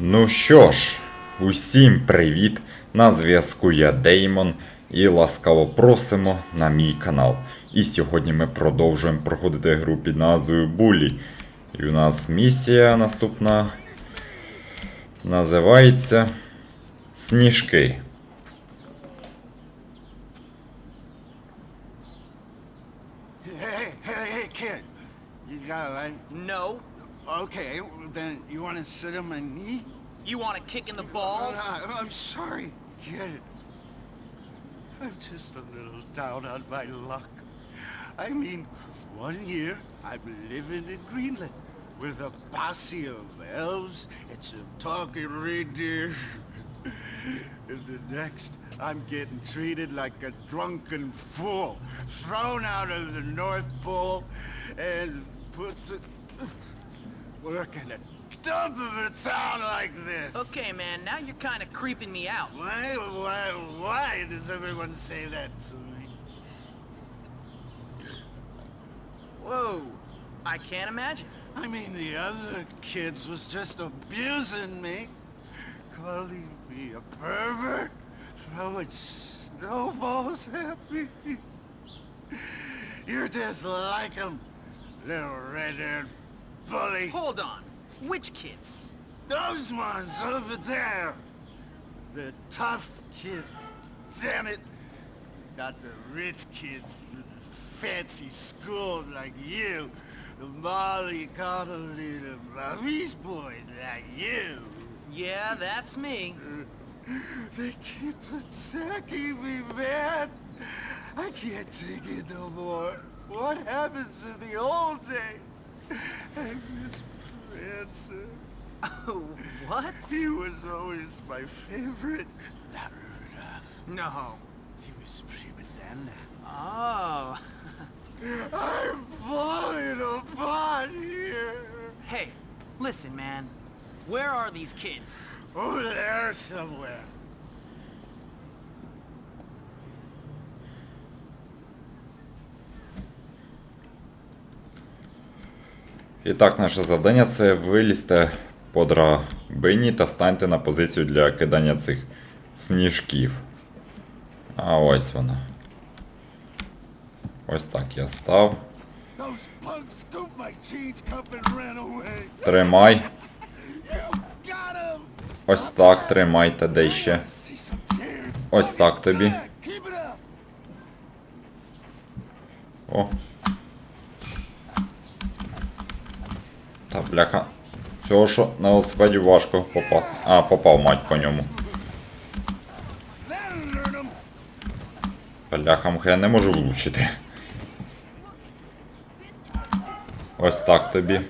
Ну що ж, усім привіт! На зв'язку я Деймон і ласкаво просимо на мій канал. І сьогодні ми продовжуємо проходити гру під назвою Булі. І у нас місія наступна називається Сніжки. Hey, hey, hey, kid. You got a light? No. Okay, then you want to sit on my knee? You want a kick in the balls? Uh, I'm sorry, kid. I'm just a little down on my luck. I mean, one year I'm living in Greenland with a posse of elves and some talking reindeer. and the next, I'm getting treated like a drunken fool, thrown out of the North Pole and put to work in a dump of a town like this. Okay, man, now you're kind of creeping me out. Why, why, why does everyone say that to me? Whoa. I can't imagine. I mean, the other kids was just abusing me, calling me a pervert, throwing snowballs at me. You're just like 'em, little red-haired bully. Hold on. Which kids? Those ones over there, the tough kids. Damn it, not the rich kids from fancy school like you. The Molly Connolly, the Maurice boys like you. Yeah, that's me. They keep attacking me, man. I can't take it no more. What happens to the old days? I miss Prancer. Oh, what? He was always my favorite. Not Rudolph. No. He was a prima donna. Oh. I'm falling apart here. Hey, listen, man. Where are these kids? Oh, Over there somewhere. І так, наше завдання це вилізти по драбині та станьте на позицію для кидання цих сніжків. А ось вона. Ось так я став. Тримай. Ось так, тримайте де ще. Ось так тобі. О. бляха. Цього що на велосипеді важко попасти. А, попав мать по ньому. Бляха, муха, я не можу влучити. Ось так тобі.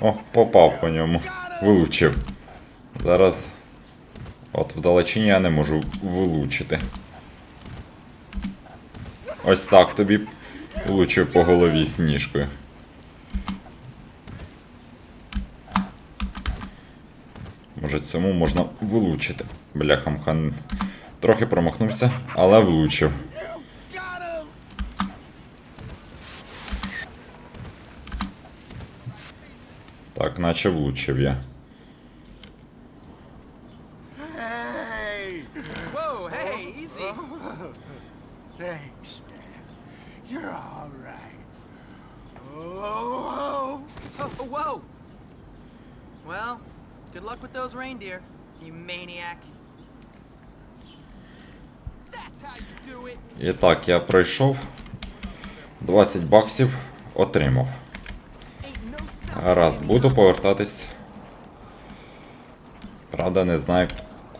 О, попав по ньому. Вилучив. Зараз. От вдалечині я не можу влучити. Ось так тобі влучив по голові сніжкою. Може цьому можна влучити. Бляха мхан. Трохи промахнувся, але влучив. Так, наче влучив я. Hey! Whoa, hey, easy. Thanks, man. You're all right. Oh, Oh, whoa. Well, good luck with those reindeer, you maniac. That's how you do it. І так, я пройшов. 20 баксів отримав. Гаразд, буду повертатись. Правда, не знаю,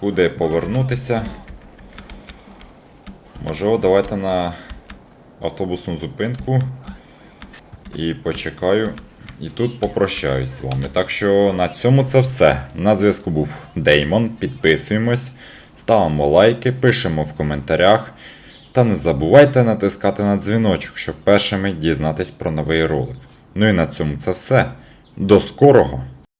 куди повернутися. Можливо, давайте на автобусну зупинку. І почекаю. І тут попрощаюсь з вами. Так що на цьому це все. На зв'язку був Деймон. Підписуємось, ставимо лайки, пишемо в коментарях. Та не забувайте натискати на дзвіночок, щоб першими дізнатись про новий ролик. Ну і на цьому це все. До скорого!